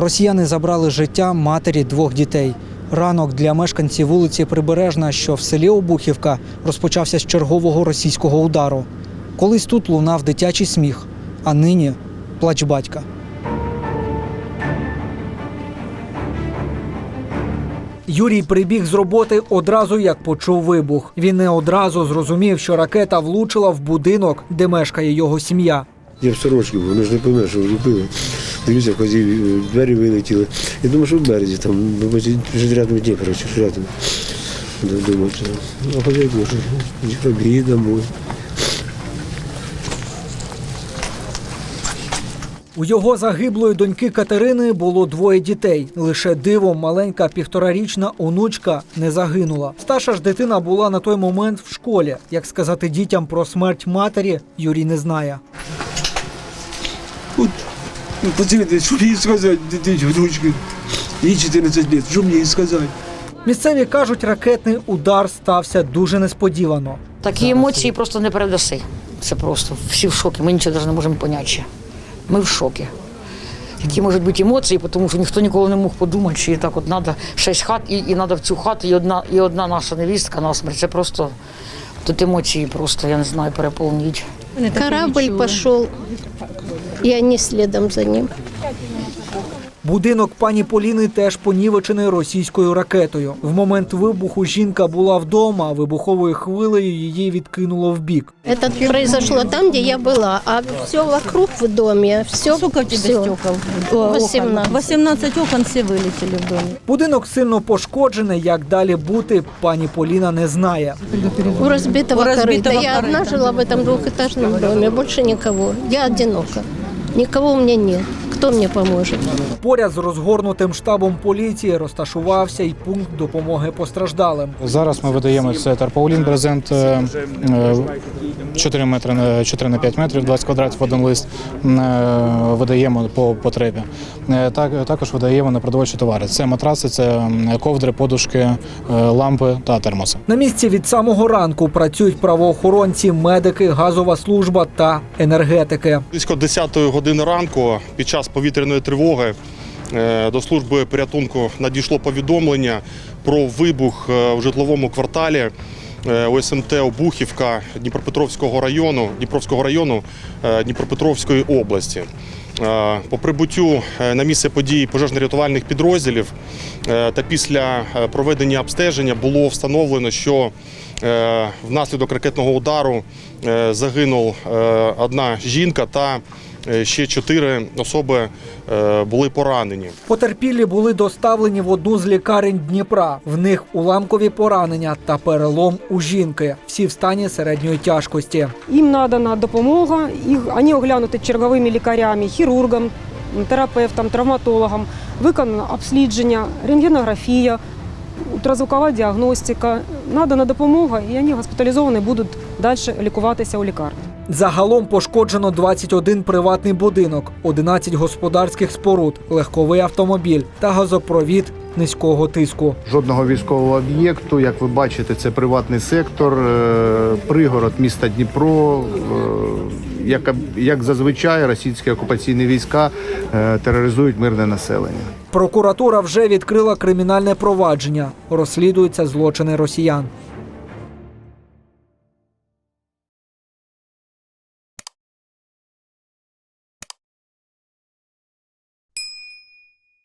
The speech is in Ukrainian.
Росіяни забрали життя матері двох дітей. Ранок для мешканців вулиці Прибережна, що в селі Обухівка, розпочався з чергового російського удару. Колись тут лунав дитячий сміх, а нині плач батька. Юрій прибіг з роботи одразу як почув вибух. Він не одразу зрозумів, що ракета влучила в будинок, де мешкає його сім'я. Я в сорочці був, ну ж не пам'ятаю, що влупили. Дивлюся, ходив, е, двері вилетіли. Я думав, що в березі там, вже рядом Дніпро, чи ж рядом. Думав, що а хазяй Боже, побіг домой. У його загиблої доньки Катерини було двоє дітей. Лише дивом маленька півторарічна онучка не загинула. Старша ж дитина була на той момент в школі. Як сказати дітям про смерть матері, Юрій не знає. Ну, подивитесь, що мені сказати, дитині, внучки. Їй 14 років, що мені сказати? Місцеві кажуть, ракетний удар стався дуже несподівано. Такі емоції просто не передаси. Це просто всі в шокі. Ми нічого навіть не можемо поняти. Ми в шокі. Які можуть бути емоції, тому що ніхто ніколи не мог подумати, що так от треба шість хат, і, і треба в цю хату, і одна, і одна наша невістка на смерть. Це просто тут емоції просто, я не знаю, переповнюють. Корабль пошел, и они следом за ним. Будинок пані Поліни теж понівечений російською ракетою. В момент вибуху жінка була вдома, а вибуховою хвилею її відкинуло вбік. Это произошло там, где я была, а все вокруг в доме, все, Сколько у тебя все. стекол? О, окон? 18. 18 окон все вылетели в доме. Будинок сильно пошкоджений. Як далі бути, пані Поліна не знає. У разбитого, У разбитого корыта. Я одна корыта. жила в этом двухэтажном доме, больше никого. Я одинока. Никого у меня нет. Кто мне поможет? Поряд з розгорнутим штабом поліції розташувався й пункт допомоги постраждалим. Зараз ми видаємо це тарпаулін брезент е, е, 4 метри на 4 на 5 метрів, 20 квадратів один лист. е, Видаємо по потребі. Е, Так, також видаємо на продовольчі товари. Це матраси, це ковдри, подушки, е, лампи та термоси. На місці від самого ранку працюють правоохоронці, медики, газова служба та енергетики. Близько 10 години ранку під час повітряної тривоги е, до служби порятунку надійшло повідомлення про вибух е, в житловому кварталі е, ОСМТ Обухівка Дніпропетровського району, Дніпровського району е, Дніпропетровської області. Е, По прибуттю е, на місце події пожежно-рятувальних підрозділів е, та після е, проведення обстеження було встановлено, що е, внаслідок ракетного удару е, загинув е, одна жінка та е, ще чотири особи е, були поранені. Потерпілі були доставлені в одну з лікарень Дніпра. В них уламкові поранення та перелом у жінки. Всі в стані середньої тяжкості. Їм надана допомога, їх вони оглянуті черговими лікарями, хірургом, терапевтом, травматологом, виконано обслідження, рентгенографія, ультразвукова діагностика. Надана допомога, і вони госпіталізовані будуть далі лікуватися у лікарні. Загалом пошкоджено 21 приватний будинок, 11 господарських споруд, легковий автомобіль та газопровід низького тиску. Жодного військового об'єкту, як ви бачите, це приватний сектор, е, пригород міста Дніпро. е, Як, як зазвичай російські окупаційні війська е, тероризують мирне населення. Прокуратура вже відкрила кримінальне провадження. Розслідуються злочини росіян.